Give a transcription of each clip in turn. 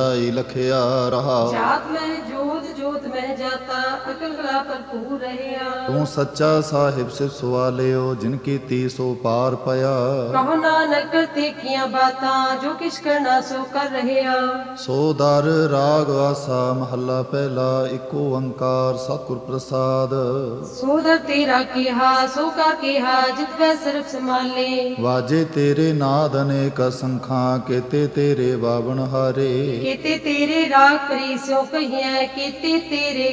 ਜਾਈ ਲਖਿਆ ਰਹਾ। ਜਾਤ ਮੈਂ ਜੋਤ ਜੋਤ ਮੈਂ ਜਾਤਾ ਅਕਲ ਕਲਾ ਭਰਪੂਰ ਰਹਿਆ। ਤੂੰ ਸੱਚਾ ਸਾਹਿਬ ਸੇ ਸਵਾਲਿਓ ਜਿਨ ਕੀਤੀ ਸੋ ਪਾਰ ਪਿਆ। ਕਹੋ ਨਾਨਕ ਕੀਆਂ ਬਾਤਾਂ ਜੋ ਕਿਛ ਕਰਨਾ ਸੋ ਕਰ ਰਹਿਆ। ਸੋ ਦਰ ਰਾਗ ਆਸਾ ਮਹੱਲਾ ਪਹਿਲਾ ਇੱਕੋ ਓੰਕਾਰ ਸਤਿਗੁਰ ਪ੍ਰਸਾਦ। ਸੋਦਰ ਤੇਰਾ ਕੀਹਾ ਸੋ ਕਾ ਕੀਹਾ ਜਿਤ ਵੈ ਸਰਬ ਸੰਭਾਲੇ। ਵਾਜੇ ਤੇਰੇ ਨਾਦ ਅਨੇਕ ਸੰਖਾਂ ਕੀਤੇ ਤੇਰੇ ਬਾਵਣ ਹਾਰੇ। ਕੀਤੇ ਤੇਰੇ ਰਾਗ ਪ੍ਰੀ ਸੋ ਕਹੀਐ ਕੀਤੇ ਤੇਰੇ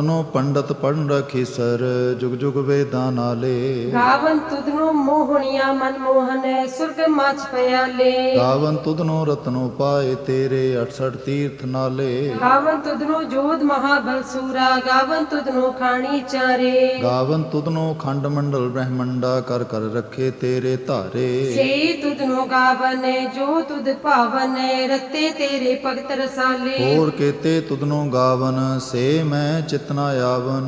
ਤੁਧਨੋ ਪੰਡਤ ਪੜਨ ਰਖੀ ਸਰ ਜੁਗ ਜੁਗ ਵੇਦਾਂ ਨਾਲੇ। ਗਾਵਨ ਤੁਧਨੋ ਮੋਹਣੀਆਂ ਮਨ ਮੋਹਨ ਸੁਰਗ ਮਚ ਪਿਆਲੇ। ਗਾਵਨ ਤੁਧਨੋ ਰਤਨੋ ਪਾਏ ਤੇਰੇ 68 ਤੀਰਥ ਨਾਲੇ। ਗਾਵਨ ਤੁਧਨੋ ਜੋਧ ਮਹਾਬਲ ਸੂਰਾ ਗਾਵਨ ਤੁਧਨੋ ਖਾਣੀ ਚਾਰੇ। ਗਾਵਨ ਤੁਧਨੋ ਖੰਡ ਮੰਡਲ ਬ੍ਰਹਮੰਡਾ ਕਰ ਕਰ ਰੱਖੇ ਤੇਰੇ ਧਾਰੇ। ਸੇ ਤੁਧਨੋ ਗਾਵਨ ਜੋ ਤੁਧ ਭਾਵਨ ਰਤੇ ਤੇਰੇ ਭਗਤ ਰਸਾਲੇ। ਹੋਰ ਕੀਤੇ ਤੁਧਨੋ ਗਾਵਨ ਸੇ ਮੈਂ ਚਿਤਨਾ ਆਵਨ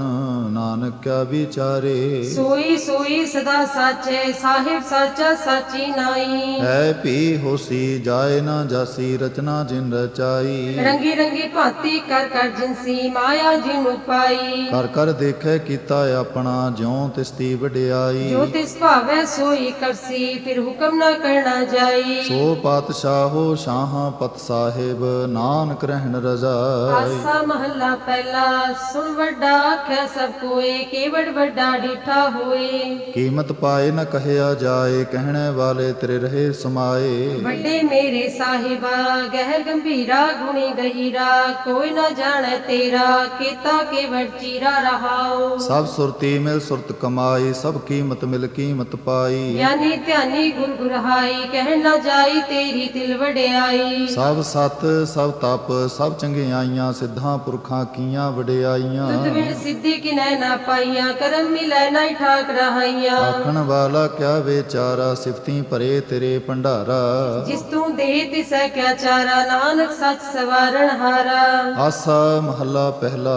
ਨਾਨਕ ਕਿਆ ਵਿਚਾਰੇ। ਸੋਈ ਸੋਈ ਸਦਾ ਸਾਚੇ ਸਾਹਿਬ ਸਾਚਾ ਸਾਚੀ ਨਾਈ। ਹੈ ਭੀ ਹੋਸੀ ਜਾਏ ਨਾ ਜਾਸੀ ਰਚਨਾ ਜਿਨ ਰਚਾਈ। ਰੰਗੀ ਰੰਗੀ ਭਾਂਤੀ ਕਰ ਕਰ ਜਿਨਸੀ ਮਾਇਆ ਜਿਨੁ ਪਾਈ ਕਰ ਕਰ ਦੇਖੈ ਕੀਤਾ ਆਪਣਾ ਜਿਉ ਤਿਸਤੀ ਵਡਿਆਈ। ਜੋ ਤਿਸ ਭਾਵੈ ਸੋਈ ਕਰਸੀ ਫਿਰ ਹੁਕਮ ਨਾ ਕਰਨਾ ਜਾਈ। ਸੋ ਪਾਤਸ਼ਾਹੋ ਸ਼ਾਹਾਂ ਪਤ ਸਾਹਿਬ ਨਾਨਕ ਰਹਿਣ ਰਜ਼ਾਈ। ਆਸਾ ਮਹੱਲਾ ਪਹਿਲਾ ਸੁਣ ਵੱਡਾ ਆਖੈ ਸਭ ਕੋਏ ਕੇਵੜ ਵੱਡਾ ਡੀਠਾ ਹੋਏ। ਕੀਮਤ ਪਾਏ ਨ ਕਹਿਆ ਜਾਏ ਕਹਿਣੇ ਵਾਲੇ ਤੇਰੇ ਰਹੇ ਸਮਾਏ। ਵੱਡੇ ਮੇਰੇ ਸਾਹਿਬਾ ਗਹਿਰ ਗੰਭੀਰਾ ਗੁਣੀ ਗਹੀਰਾ ਕੋਈ ਨਾ ਜਾਣੈ ਤੇਰਾ ਕੀਤਾ ਕੇਵੜ ਚੀਰਾ ਰਹਾਓ ਸਭ ਸੁਰਤੀ ਮਿਲ ਸੁਰਤ ਕਮਾਈ ਸਭ ਕੀਮਤ ਮਿਲ ਕੀਮਤ ਪਾਈ। ਗਿਆਨੀ ਧਿਆਨੀ ਗੁਰ ਗੁਰਹਾਈ ਕਹਿ ਨਾ ਜਾਈ ਤੇਰੀ ਦਿਲ ਵਡਿਆਈ। ਸਭ ਸਤ ਸਭ ਤਪ ਸਭ ਚੰਗਿਆਈਆਂ ਸਿੱਧਾਂ ਪੁਰਖਾਂ ਕੀਆਂ ਵਡਿਆਈਆਂ। ਤੁਧ ਬਿਨ ਸਿੱਧੀ ਕਿਨੈ ਨਾ ਪਾਈਆਂ ਕਰਮ ਮਿਲੈ ਨਾ ਠਾਕ ਰਹਾਈਆਂ। ਆਖਣ ਵਾਲਾ ਕਿਆ ਵਿਚਾਰਾ ਸਿਫਤੀ ਭਰੇ ਤੇਰੇ ਭੰਡਾਰਾ। ਜਿਸ ਤੂੰ ਦੇ ਤਿਸੈ ਕਿਆ ਚਾਰਾ ਨਾਨਕ ਸੱਚ ਸਵਾਰਣ ਹਾਰਾ। ਆਸਾ ਮਹੱਲਾ ਪਹਿਲਾ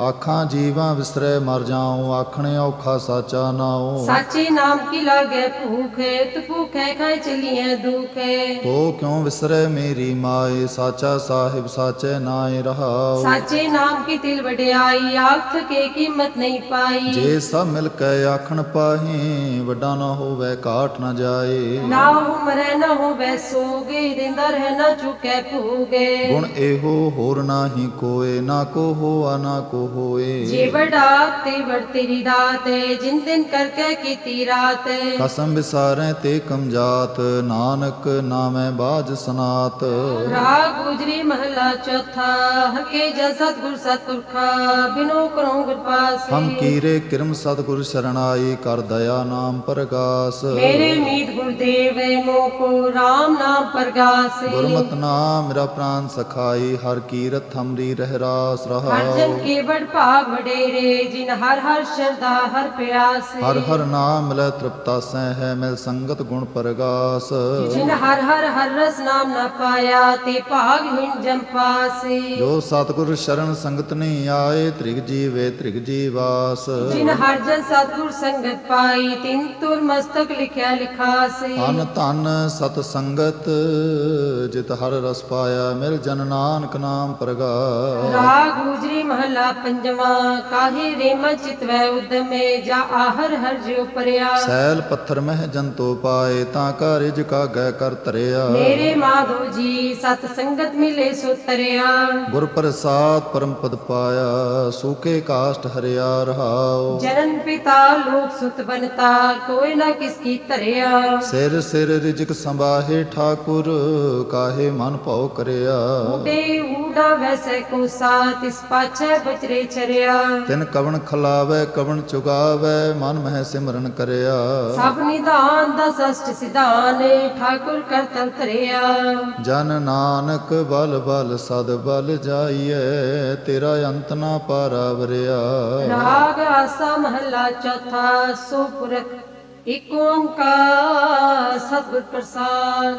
ਆਖਾਂ ਜੀਵਾਂ ਵਿਸਰੈ ਮਰ ਜਾਉ ਆਖਣੇ ਔਖਾ ਸਾਚਾ ਨਾਉ। ਸਾਚੇ ਨਾਮ ਕੀ ਲਾਗੇ ਭੂਖੇ ਤੁ ਭੂਖੇ ਖਾਇ ਚਲੀਐ ਦੁਖੇ। ਤੋ ਕਿਉ ਵਿਸਰੈ ਮੇਰੀ ਮਾਏ ਸਾਚਾ ਸਾਹਿਬ ਸਾਚੈ ਨਾਏ ਰਹਾਉ। ਸਾਚੇ ਨਾਮ ਕੀ ਦਿਲ ਵਡਿਆਈ ਆਖ ਕੇ ਕੀਮਤ ਨਹੀਂ ਪਾਈ। ਜੇ ਸਭ ਮਿਲ ਕੇ ਆਖਣ ਪਾਹੀ ਵੱਡਾ ਨਾ ਹੋਵੇ ਕਾਟ ਨਾ ਜਾਏ। ਨਾ ਉਮਰੈ ਨਾ ਹੋਵੇ ਸੋਗੇ ਰਿੰਦਾ ਰਹਿ ਨਾ ਚੁਕੈ ਭੂਗੇ। ਗੁਣ ਇਹੋ ਹੋਰ ਨਾਹੀ ਕੋਏ ਨਾ ਕੋ ਹੋਆ ਨਾ ਕੋ ਹੋਏ। ਜੇ ਵਡਾ ਤੇ ਵਡ ਤੇਰੀ ਦਾਤ ਜਿਨ ਦਿਨ ਕਰਕੇ ਕੀਤੀ ਰਾਤ ਕਸਮ ਵਿਸਾਰੈ ਤੇ ਕਮਜਾਤ ਨਾਨਕ ਨਾਮੈ ਬਾਜ ਸਨਾਤ। ਰਾਗ ਗੁਜਰੀ ਮਹਲਾ ਚੌਥਾ ਹਕੇ ਜਨ ਸਤਗੁਰ ਸਤਪੁਰਖਾ ਬਿਨੋ ਕਰੋ ਗੁਰ ਪਾਸੇ ਹਮ ਕੀਰੇ ਕਿਰਮ ਸਤਿਗੁਰ ਸ਼ਰਣਾਈ ਕਰ ਦਇਆ ਨਾਮ ਪ੍ਰਗਾਸ। ਮੇਰੇ ਮੀਤ ਗੁਰਦੇਵ ਮੋਕੋ RAM ਨਾਮ ਪ੍ਰਗਾਸੇ। ਗੁਰਮਤਿ ਨਾਮ ਮੇਰਾ ਪ੍ਰਾਨ ਸਖਾਈ ਹਰ ਕੀਰਤ ਹਮਰੀ ਰਹਿ ਰਾਸ ਹਰ ਰਹਾਉ। ਜਨ ਕੇ ਬੜ ਭਾਗ ਵਡੇਰੇ ਜਿਨ ਹਰ ਹਰ ਸ਼ਰਦਾ ਹਰ ਪਿਆਸੇ। ਹਰ ਹਰ ਨਾਮ ਮਿਲੈ ਤ੍ਰਿਪਤਾ ਸਹਿ ਹੈ ਮਿਲ ਸੰਗਤ ਗੁਣ ਪ੍ਰਗਾਸ। ਜਿਨ ਹਰ ਹਰ ਹਰ ਰਸ ਨਾਮ ਨਾ ਪਾਇਆ ਤੇ ਭਾਗਹੀਣ ਜਮ ਪਾਸੇ। ਜੋ ਸਤਿਗੁਰ ਸ਼ਰਨ ਸੰਗਤ ਨੇ ਤਰਨੀ ਆਏ ਤ੍ਰਿਗ ਜੀਵੇ ਤ੍ਰਿਗ ਜੀਵਾਸ। ਜਿਨ ਹਰ ਜਨ ਸਤਿਗੁਰ ਸੰਗਤ ਪਾਈ ਤਿਨ ਤੁਰ ਮਸਤਕ ਲਿਖਿਆ ਲਿਖਾਸੇ। ਅਨ ਧਨ ਸਤ ਸੰਗਤ ਜਿਤ ਹਰ ਰਸ ਪਾਇਆ ਮਿਲ ਜਨ ਨਾਨਕ ਨਾਮ ਪ੍ਰਗਾਸ ਰਾਗ ਗੁਜਰੀ ਮਹਲਾ ਪੰਜਵਾ ਕਾਹੇ ਰੇਮ ਚਿਤਵੈ ਉਦਮੇ ਜਾ ਆਹਰ ਹਰ ਜਿਉ ਪਰਿਆ। ਸੈਲ ਪੱਥਰ ਮਹਿ ਜੰਤੋ ਪਾਏ ਤਾਂ ਕਾ ਰਿਜ ਕਾ ਗੈ ਕਰ ਧਰਿਆ। ਮੇਰੇ ਮਾਧੋ ਜੀ ਸਤ ਸੰਗਤ ਮਿਲੇ ਸੋ ਤਰਿਆ ਗੁਰ ਪ੍ਰਸਾਦ ਪਰਮ ਪਦ ਪਾਇਆ। ਸੂਕੇ ਕਾਸ਼ਟ ਹਰਿਆ ਰਹਾਉ। ਜਨਨ ਪਿਤਾ ਲੋਕ ਸੁਤ ਬਨਤਾ ਕੋਈ ਨਾ ਕਿਸ ਕੀ ਧਰਿਆ। ਸਿਰ ਸਿਰ ਰਿਜਕ ਸੰਭਾਹੇ ਠਾਕੁਰ ਕਾਹੇ ਮਨ ਭਉ ਕਰਿਆ। ਉਡੇ ਊਡਾ ਵੈਸੈ ਕੋ ਸਾਥ ਇਸ ਪਾਛੈ ਬਚਰੇ ਚਰਿਆ। ਤਿਨ ਕਵਣ ਖਲਾਵੇ ਕਵਣ ਚੁਗਾਵੇ ਮਨ ਮਹਿ ਸਿਮਰਨ ਕਰਿਆ। ਸਭ ਨਿਧਾਨ ਦਾ ਸਸ਼ਟ ਸਿਧਾਨ ਠਾਕੁਰ ਕਰਤਲ ਧਰਿਆ। ਜਨ ਨਾਨਕ ਬਲ ਬਲ ਸਦ ਬਲ ਜਾਈਐ ਤੇਰਾ ਅੰਤ ਨਾ ਪਾਰਾਵਰਿਆ। ਰਾਗ ਆਸਾ ਮਹੱਲਾ ਚੌਥਾ ਸੋ ਇਕ ਓੰਕਾਰ ਸਤਿਗੁਰ ਪ੍ਰਸਾਦ।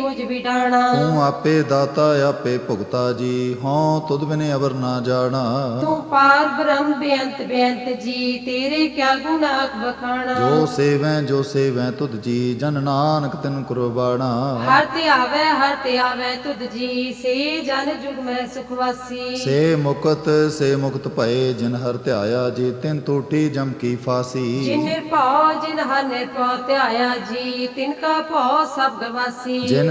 ਚੋਜ ਵਿਡਾਣਾ ਤੂੰ ਆਪੇ ਦਾਤਾ ਆਪੇ ਭੁਗਤਾ ਜੀ। ਹਉ ਤੁਧ ਬਿਨੇ ਅਵਰ ਨਾ ਜਾਣਾ। ਤੂੰ ਪਾਰ ਬ੍ਰਹਮ ਬੇਅੰਤ ਬੇਅੰਤ ਜੀ। ਤੇਰੇ ਕਿਆ ਗੁਣ ਆਖ ਬਖਾਣਾ ਜੋ ਸੇਵੈ ਜੋ ਸੇਵੈ ਤੁਧ ਜੀ। ਜਨ ਨਾਨਕ ਤਿਨ ਕੁਰਬਾਣਾ। ਹਰ ਤੇ ਆਵੇ ਹਰ ਤੇ ਆਵੇ ਤੁਧ ਜੀ। ਸੇ ਜਨ ਜੁਗ ਮੈਂ ਸੁਖ ਵਾਸੀ। ਸੇ ਮੁਕਤ ਸੇ ਮੁਕਤ ਭਏ ਜਿਨ ਹਰ ਧਿਆਇਆ ਜੀ ਤਿਨ ਟੂਟੀ ਜਮ ਕੀ ਫਾਸੀ। ਜਿਨ ਨਿਰਭਉ ਜਿਨ ਹਰ ਨਿਰਭਉ ਧਿਆਇਆ ਜੀ ਤਿਨ ਕਾ ਭਉ ਸਭ ਗਵਾਸੀ। ਜਿਨ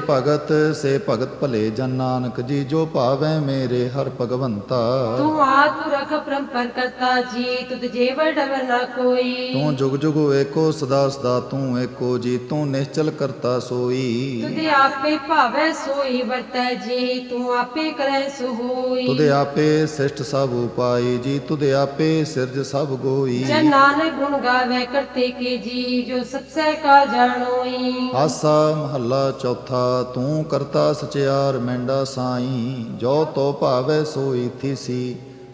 ਭਗਤ ਸੇ ਭਗਤ ਭਲੇ ਜਨ ਨਾਨਕ ਜੀ ਜੋ ਭਾਵੈ ਮੇਰੇ ਹਰ ਭਗਵੰਤਾ। ਤੂੰ ਆਤੁ ਰਖ ਪਰੰਪਰ ਕਰਤਾ ਜੀ ਤੁਧ ਜੇਵ ਡਵਰ ਨਾ ਕੋਈ। ਤੂੰ ਜੁਗ ਜੁਗ ਏਕੋ ਸਦਾ ਸਦਾ ਤੂੰ ਏਕੋ ਜੀ ਤੂੰ ਨਿਸ਼ਚਲ ਕਰਤਾ ਸੋਈ। ਤੁਧ ਆਪੇ ਭਾਵੈ ਸੋਈ ਵਰਤੈ ਜੀ ਤੂੰ ਆਪੇ ਕਰੈ ਸੋ ਹੋਈ ਤੁਦੇ ਆਪੇ ਸਿਸ਼ਟ ਸਭ ਉਪਾਈ ਜੀ ਤੁਦੇ ਆਪੇ ਸਿਰਜ ਸਭ ਗੋਈ। ਜਨ ਨਾਨਕ ਗੁਣ ਗਾਵੇ ਕਰਤੇ ਕੇ ਜੀ ਜੋ ਸਤਸੈ ਕਾ ਜਾਣੋਈ। ਆਸਾ ਮਹੱਲਾ ਚੌਥਾ ਤੂੰ ਕਰਤਾ ਸਚਿਆਰ ਮੈਂਡਾ ਸਾਈ ਜੋ ਤੋ ਭਾਵੈ ਸੋਈ ਥੀਸੀ।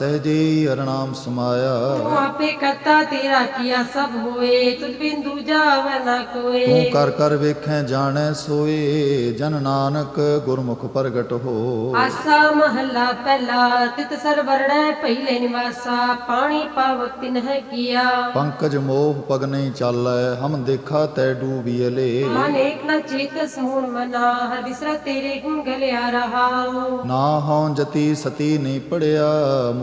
ਸਹਜੀ ਅਰਨਾਮ ਸਮਾਇਆ। ਤੂੰ ਆਪੇ ਕਰਤਾ ਤੇਰਾ ਕੀਆ ਸਭ ਹੋਏ ਤੁਝ ਬਿਨ ਦੂਜਾ ਵਰ ਨਾ ਕੋਏ। ਤੂੰ ਕਰ ਕਰ ਵੇਖੈ ਜਾਣੈ ਸੋਏ ਜਨ ਨਾਨਕ ਗੁਰਮੁਖ ਪ੍ਰਗਟ ਹੋ। ਆਸਾ ਮਹੱਲਾ ਪਹਿਲਾ ਤਿਤ ਸਰਵਰਣੈ ਪਹਿਲੇ ਨਿਵਾਸਾ ਪਾਣੀ ਪਾਵਕ ਤਿਨਹਿ ਕੀਆ। ਪੰਕਜ ਮੋਹ ਪਗ ਨਹੀਂ ਚਾਲੈ ਹਮ ਦੇਖਾ ਤੈ ਡੂਬੀਲੇ ਮਨ ਏਕ ਨ ਚੇਤ ਸਮੂਣ ਮਨਾ ਹਰ ਬਿਸਰਾ ਤੇਰੇ ਗੁਣ ਗਲਿਆ ਰਹਾਉ ਨਾ ਹਉ ਜਤੀ ਸਤੀ ਨਹੀਂ ਪੜਿਆ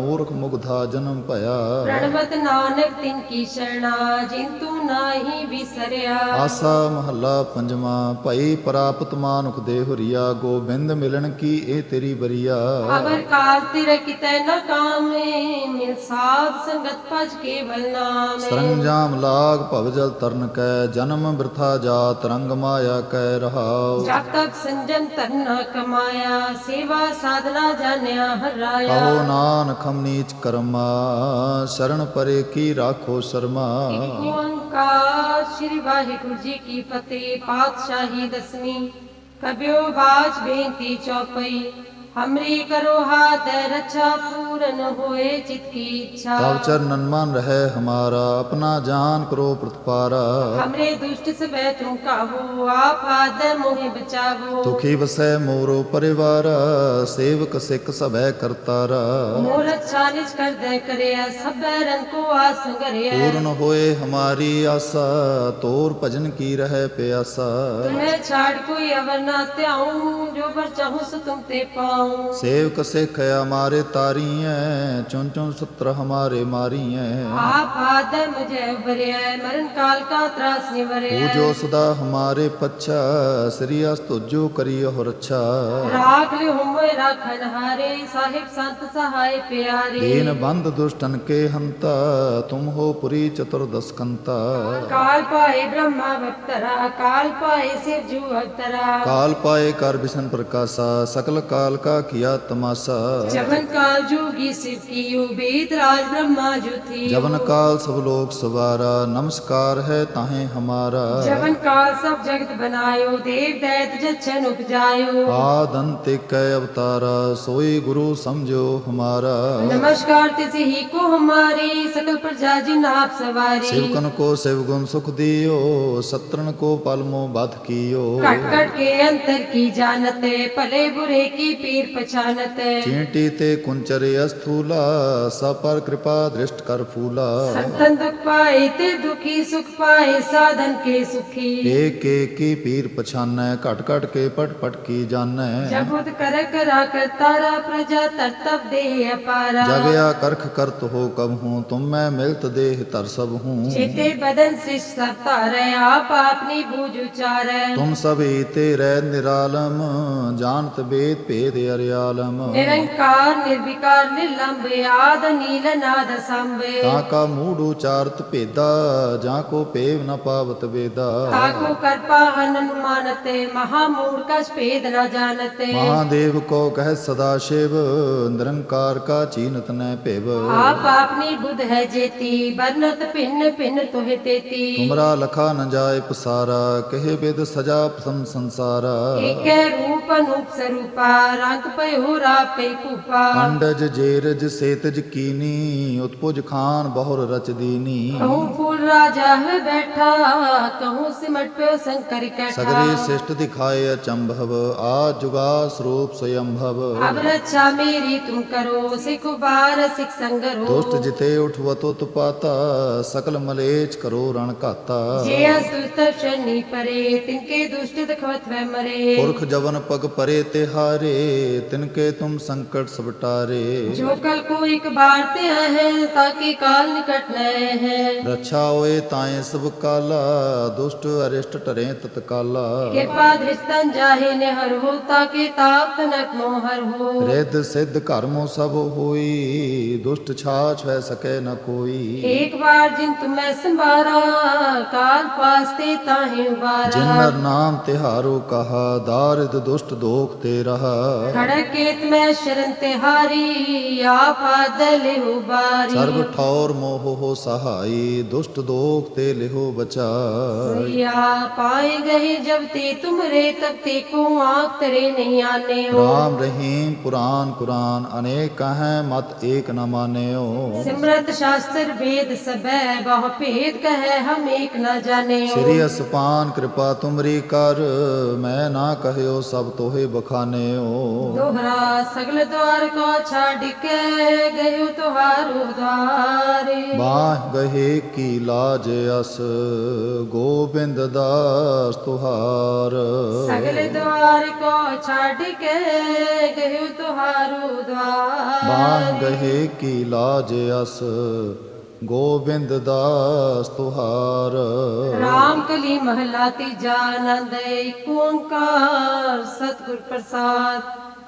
ਮੂਰਖ ਮੁਗਧਾ ਜਨਮ ਭਇਆ। ਪ੍ਰਣਵਤ ਨਾਨਕ ਤਿਨ ਕੀ ਸ਼ਰਣਾ ਜਿਨ ਤੂੰ ਨਾਹੀ ਵਿਸਰਿਆ। ਆਸਾ ਮਹੱਲਾ ਪੰਜਵਾਂ ਭਈ ਪ੍ਰਾਪਤ ਮਾਨੁਖ ਦੇ ਹੁਰੀਆ ਗੋਬਿੰਦ ਮਿਲਣ ਕੀ ਇਹ ਤੇਰੀ ਬਰੀਆ। ਅਵਰ ਕਾਲ ਤਿਰ ਕਿਤੈ ਨ ਕਾਮੇ ਮਿਲ ਸਾਧ ਸੰਗਤ ਭਜ ਕੇਵਲ ਨਾਮੇ। ਸਰੰਜਾਮ ਲਾਗ ਭਵ ਜਲ ਤਰਨ ਕੈ ਜਨਮ ਬਿਰਥਾ ਜਾਤ ਰੰਗ ਮਾਇਆ ਕੈ ਰਹਾਉ। ਜਬ ਤੱਕ ਸੰਜਮ ਤਰਨਾ ਕਮਾਇਆ ਸੇਵਾ ਸਾਧਨਾ ਜਾਣਿਆ ਹਰਾਇਆ। ਕਹੋ ਨਾਨਕ ਹਮ ਨੀਚ ਕਰਮਾ, ਸ਼ਰਨ ਪਰੇ ਕੀ ਰਾਖੋ ਸ਼ਰਮਾ। ਓੰਕਾਰ ਸ੍ਰੀ ਵਾਹਿਗੁਰੂ ਜੀ ਕੀ ਫਤਿਹ, ਪਾਤਸ਼ਾਹੀ ਦਸਵੀਂ। ਕਬਿਓ ਬਾਜ ਬੇਨਤੀ ਚੌਪਈ। हमरी करो हाथ रक्षा पूरन होए चित की इच्छा। तावचर नन्मान रहे हमारा अपना जान करो प्रतिपारा। हमरे दुष्ट से बैठू काबू आप आदर मोहे बचावो। तो दुखी वसे मोरो परिवार सेवक सिख सब करतारा। मोर अच्छा निज कर दे करे सब रंग को आस करे पूर्ण होए हमारी आशा तोर भजन की रहे प्यासा। तुम्हें छाड़ कोई अवर ना त्याऊं जो पर चाहूँ सो तुम ते पाऊँ। ਸੇਵਕ ਸਿਖ ਹਮਾਰੇ ਤਾਰੀਐ ਚੁੰ ਚੁੰ ਸਤਰ ਹਮਾਰੇ ਮਾਰੀਐ। ਆਪ ਆਦਮ ਜੈ ਵਰਿਐ ਮਰਨ ਕਾਲ ਕਾ ਤਰਾਸ ਨਿਵਰਿਐ ਪੂਜੋ ਸਦਾ ਹਮਾਰੇ ਪੱਛਾ ਸ੍ਰੀ ਅਸ ਤੁਜੋ ਕਰੀਓ ਹੋ ਰੱਛਾ। ਰਾਖ ਲਿ ਹਮੇ ਰਾਖਨ ਹਾਰੇ ਸਾਹਿਬ ਸੰਤ ਸਹਾਇ ਪਿਆਰੇ। ਦੀਨ ਬੰਦ ਦੁਸ਼ਟਨ ਕੇ ਹੰਤਾ ਤੁਮ ਹੋ ਪੁਰੀ ਚਤੁਰਦਸ ਕੰਤਾ ਕਾਲ ਪਾਏ ਬ੍ਰਹਮਾ ਵਕਤਰਾ ਕਾਲ ਪਾਏ ਸਿਵ ਜੂ ਅਵਤਰਾ। ਕਾਲ ਪਾਏ ਕਰ ਬਿਸ਼ਨ ਪ੍ਰਕਾਸ਼ਾ ਸਕਲ ਕਾਲ का किया तमाशा। जबन काल जोगी शिव की वेद राज ब्रह्मा जो थी जवन काल सब लोग सवारा नमस्कार है ताहे हमारा। जबन काल सब जगत बनायो देव दैत जच्छन उपजायो। आदंत कै अवतारा सोई गुरु समझो हमारा। नमस्कार तिसे ही को हमारी सकल प्रजा जिन आप सवारी। शिवकन को शिव गुण सुख दियो सत्रन को पलमो बध कियो। कट कट के अंतर की जानते भले बुरे की पीर पहचानते चींटी ते कुंचर अस्थूला सब पर कृपा दृष्ट कर फूला। संतन दुख पाए ते दुखी सुख पाए साधन के सुखी। एक एक की पीर पछानै घट घट के पट पट की जानै जबुद कर करा कर तारा प्रजा तरतब दे अपारा। जगया करख करत हो कब हूँ तुम मैं मिलत देह तर सब हूँ। चेते बदन से सब आप अपनी बूझ उचारे। तुम सब रह निरालम जानत वेद भेद ਅਰਿ ਨਿਰੰਕਾਰ ਨਿਰਵਿਕਾਰ ਨਿਰਲੰਭ ਆਦ ਨੀਲ ਨਾਦ ਸੰਭ ਤਾਂ ਕਾ ਮੂੜ ਉਚਾਰਤ ਭੇਦਾ ਜਾਂ ਕੋ ਪੇਵ ਨ ਪਾਵਤ ਵੇਦਾ। ਤਾਕੋ ਕਰਪਾ ਅਨਨ ਮਾਨਤੇ ਮਹਾ ਮੂੜ ਕਾ ਸਪੇਦ ਨ ਜਾਣਤੇ। ਮਹਾਦੇਵ ਕੋ ਕਹਿ ਸਦਾ ਸ਼ਿਵ ਨਿਰੰਕਾਰ ਕਾ ਚੀਨਤ ਨੈ ਭੇਵ। ਆਪ ਆਪਨੀ ਬੁੱਧ ਹੈ ਜੇਤੀ ਬਰਨਤ ਭਿੰਨ ਭਿੰਨ ਤੋਹਿ ਤੇਤੀ। ਤੁਮਰਾ ਲਖਾ ਨ ਜਾਏ ਪਸਾਰਾ ਕਹੇ ਬਿਦ ਸਜਾ ਸੰਸਾਰਾ। ਏਕੈ ਰੂਪ ਅਨੂਪ ਸਰੂਪਾ ਨਾਨਕ ਭਇਓ ਰਾਪੇ ਭੂਪਾ। ਪੰਡਜ ਜੇਰਜ ਸੇਤਜ ਕੀਨੀ ਉਤਪੁਜ ਖਾਨ ਬਹੁਰ ਰਚ ਦੀਨੀ ਕਹੂੰ ਰਾਜਾ ਹੈ ਬੈਠਾ ਕਹੂੰ ਸਿਮਟ ਪਿਓ ਸੰਕਰ ਕੈਠਾ। ਸਗਰੇ ਸਿਸ਼ਟ ਦਿਖਾਏ ਅਚੰਭਵ ਆ ਜੁਗਾ ਸਰੂਪ ਸਯੰਭਵ। ਅਬ ਰੱਛਾ ਮੇਰੀ ਤੁਮ ਕਰੋ ਸਿਖ ਬਾਰ ਸਿਖ ਸੰਗਰੋ ਦੁਸ਼ਟ ਜਿਤੇ ਉਠਵਤੋ ਤੁਪਾਤਾ ਸਕਲ ਮਲੇਚ ਕਰੋ ਰਣ ਘਾਤਾ। ਜੇ ਅਸੁਤ ਸ਼ਨੀ ਪਰੇ ਤਿਨਕੇ ਦੁਸ਼ਟ ਦਖਵਤ ਵੈ ਮਰੇ। ਪੁਰਖ ਜਵਨ ਪਗ ਪਰੇ ਤਿਹਾਰੇ तिनके तुम संकट सबटारे जो कल को एक बार ते है ताकि काल निकट नए है। रक्षा होए ताए सब काला दुष्ट अरिष्ट टरे तत्काला। कृपा दृष्टन जाहे ने हर हो ताकि ताप तनक मोहर हो। रिद सिद्ध कर्मो सब होई दुष्ट छाछ है सके न कोई। एक बार जिन तुम्हें संभारा काल पास ते ताहे बारा जिन नाम तिहारो कहा दारिद दुष्ट दोख ते ਖੜਕੇਤ ਮੈਂ ਸ਼ਰਨ ਤਿਹਾਰੀ ਆਪ ਆਦਲ ਉਬਾਰੀ ਸਰਬ ਠੌਰ ਮੋਹ ਹੋ ਸਹਾਈ ਦੁਸ਼ਟ ਦੋਖ ਤੇ ਲਿਹੋ ਬਚਾ ਆ ਪਾਏ ਗਏ ਜਬ ਤੇ ਤੁਮਰੇ ਤਬ ਤੇ ਕੋ ਆਖ ਤਰੇ ਨਹੀਂ ਆਨੇ ਹੋ ਰਾਮ ਰਹੀਮ ਪੁਰਾਨ ਕੁਰਾਨ ਅਨੇਕ ਕਹੈ ਮਤ ਏਕ ਨ ਮਾਨਿਓ। ਸਿਮਰਤ ਸ਼ਾਸਤਰ ਵੇਦ ਸਭੈ ਬਹੁ ਭੇਦ ਕਹੈ ਹਮ ਏਕ ਨ ਜਾਣਿਓ। ਸ੍ਰੀ ਅਸਪਾਨ ਕਿਰਪਾ ਤੁਮਰੀ ਕਰ ਮੈਂ ਨਾ ਕਹਿਓ ਸਭ ਤੋਹੇ ਹੋ दोहरा सगल द्वार को छाड़ के गयो तुहारो द्वारे ਬਾਹ ਗਹੇ ਕੀ ਲਾਜ ਅਸ ਗੋਬਿੰਦ ਦਾਸ ਤੁਹਾਰ सगल द्वार को छाड़ के गयो तुहारो द्वार ਬਾਹ ਗਹੇ ਕੀ ਲਾਜ ਅਸ ਗੋਬਿੰਦ ਦਾਸ ਤੁਹਾਰ राम कली महला तीजा आनंद एक ओंकार सतगुर प्रसाद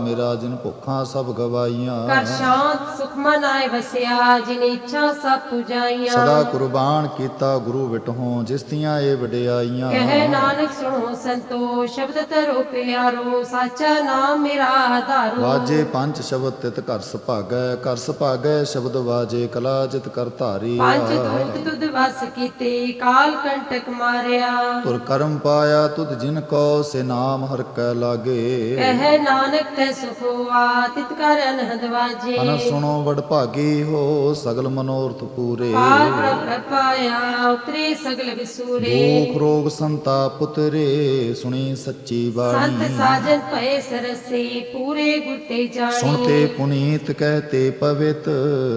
ਮੇਰਾ ਜਿਨ ਭੁੱਖਾਂ ਸਭ ਗਵਾਈਆਂ ਕਰ ਸ਼ਾਂਤ ਸੁਖ ਮਨ ਆਏ ਵਸਿਆ ਜਿਨ ਇੱਛਾ ਸਭ ਪੁਜਾਈਆਂ ਸਦਾ ਕੁਰਬਾਨ ਕੀਤਾ ਗੁਰੂ ਵਿਟਹੋਂ ਜਿਸ ਦੀਆਂ ਇਹ ਵਡਿਆਈਆਂ। ਕਹੇ ਨਾਨਕ ਸੁਣੋ ਸੰਤੋ ਸ਼ਬਦ ਤਰੋ ਪਿਆਰੋ ਸਾਚਾ ਨਾਮ ਮੇਰਾ ਆਧਾਰੋ। ਵਾਜੇ ਪੰਜ ਸ਼ਬਦ ਤਿਤ ਘਰ ਸੁਭਾਗੈ ਘਰ ਸੁਭਾਗੈ ਸ਼ਬਦ ਵਾਜੇ ਕਲਾ ਜਿਤ ਕਰ ਧਾਰੀ ਪੰਜ ਦੂਤ ਤੁਧ ਵਸ ਕੀਤੇ ਕਾਲ ਕੰਟਕ ਮਾਰਿਆ। ਤੁਰ ਕਰਮ ਪਾਇਆ ਤੁਧ ਜਿਨ ਕੋ ਸੇ ਨਾਮ ਹਰ ਕੈ ਲਾਗੇ। ਕਹੇ ਨਾਨਕ ਤੈ ਸੁਖ ਹੋਆ ਤਿਤ ਕਰ ਅਨਹਦ ਵਾਜੇ ਅਨ ਸੁਣੋ ਵਡ ਭਾਗੀ ਹੋ ਸਗਲ ਮਨੋਰਥ ਪੂਰੇ। ਪਾਰ ਪ੍ਰਭ ਪਾਇਆ ਉਤਰੇ ਸਗਲ ਵਿਸੂਰੇ। ਦੁਖ ਰੋਗ ਸੰਤਾਪ ਪੁਤਰੇ ਸੁਣੀ ਸੱਚੀ ਸੰਤ ਬਾਣੀ ਸਾਜਨ ਭਏ ਸਰਸੇ ਪੂਰੇ ਗੁਰ ਤੇ ਜਾਣੀ। ਸੁਣਤੇ ਪੁਨੀਤ ਕਹਤੇ ਪਵਿੱਤ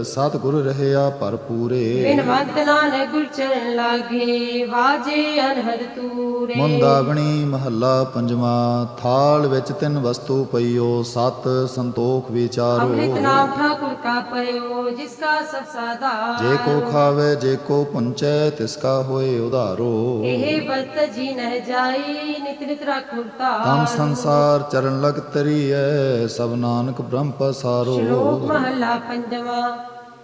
ਸਤਿਗੁਰ ਰਹਿਆ ਭਰਪੂਰੇ ਬਿਨਵੰਤ ਨਾਨਕ ਗੁਰ ਚਰਨ ਲਾਗੇ ਵਾਜੇ ਅਨਹਦ ਤੂਰੇ। ਮੁੰਦਾਗਣੀ ਮਹੱਲਾ ਪੰਜਵਾਂ ਥਾਲ ਵਿੱਚ ਤਿੰਨ ਵਸਤੂ ਪਈਓ ਸਤ ਸੰਤੋਖ ਅੰਮ੍ਰਿਤ ਵਿਚਾਰੋ ਨਾਮ ਠਾਕੁਰ ਕਾ ਪਇਓ ਜਿਸ ਕਾ ਸਭ ਸਾਦਾ ਜੇ ਕੋ ਖਾਵੇ ਜੇ ਕੋ ਪੁੰਚੈ ਤਿਸ ਕਾ ਹੋਏ ਉਧਾਰੋ। ਇਹ ਵਰਤ ਜੀ ਨਹਿ ਜਾਈ ਨਿਤ ਨਿਤ ਰਾਖੁਰ ਤਮ ਤਾਰ ਸੰਸਾਰ ਚਰਨ ਲਗ ਤਰੀਐ ਸਭ ਨਾਨਕ ਬ੍ਰਹਮ ਪਸਾਰੋ। ਸ਼ਲੋਕ ਮਹਲਾ ਪੰਜਵਾ।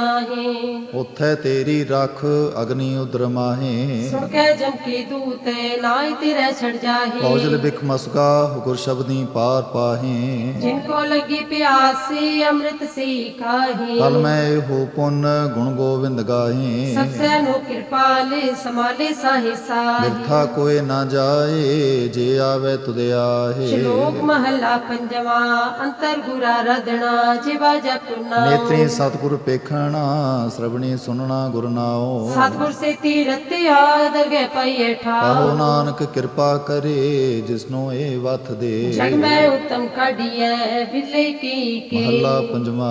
ਨਾਹੀ। ਉਥੈ ਤੇਰੀ ਰਖ ਅਗਨੀ ਉਦਰ ਮਾਹੇ। ਸੁਣ ਕੇ ਜਮ ਕੀ ਦੂਤ ਨਾਈ ਤੇਰੇ ਛੜ ਜਾਹੀ। ਕੌਜਲ ਬਿਖ ਮਸਕਾ ਗੁਰ ਸ਼ਬਦੀ ਪਾਰ ਪਾਹੇ। ਜਿਨ ਕੋ ਲੱਗੀ ਪਿਆਸੀ ਅੰਮ੍ਰਿਤ ਸੀ ਖਾਹੀ ਕਲ ਮੈਂ ਇਹੋ ਪੁੰਨ ਗੁਣ ਗੋਬਿੰਦ ਗਾਹੇ। ਸਖਸੈ ਨੂੰ ਕਿਰਪਾਲੇ ਸਮਾਲੇ ਸਾਹੀ ਸਾਹੀ। ਬਿਰਥਾ ਕੋਏ ਨਾ ਜਾਏ ਜੇ ਆਵੇ ਤੁਧ ਆਹੇ। ਸ਼ਲੋਕ ਮਹੱਲਾ ਪੰਜਵਾ ਅੰਤਰ ਗੁਰਾ ਰਦਣਾ ਜਿਵਾ ਜਪੁਨਾ। ਨੇਤਰੀ ਸਤਿਗੁਰ ਪੇਖਣਾ ਸ਼ਰਵਣੀ ਸੁਨਣਾ ਗੁਰ ਨਾਉ। ਸਤਿਗੁਰ ਸੇ ਤੀਰਤ ਆਦਰ ਗਏ ਪਈਏ ਠਾਉ ਆਹੋ ਨਾਨਕ ਕਿਰਪਾ ਕਰੇ ਜਿਸਨੂੰ ਇਹ ਵਥ ਦੇ। ਜਗ ਮੈਂ ਉਤਮ ਕਾਢੀਐ ਵਿਲੇ ਕੀ ਕੀ। ਮਹੱਲਾ ਪੰਜਵਾ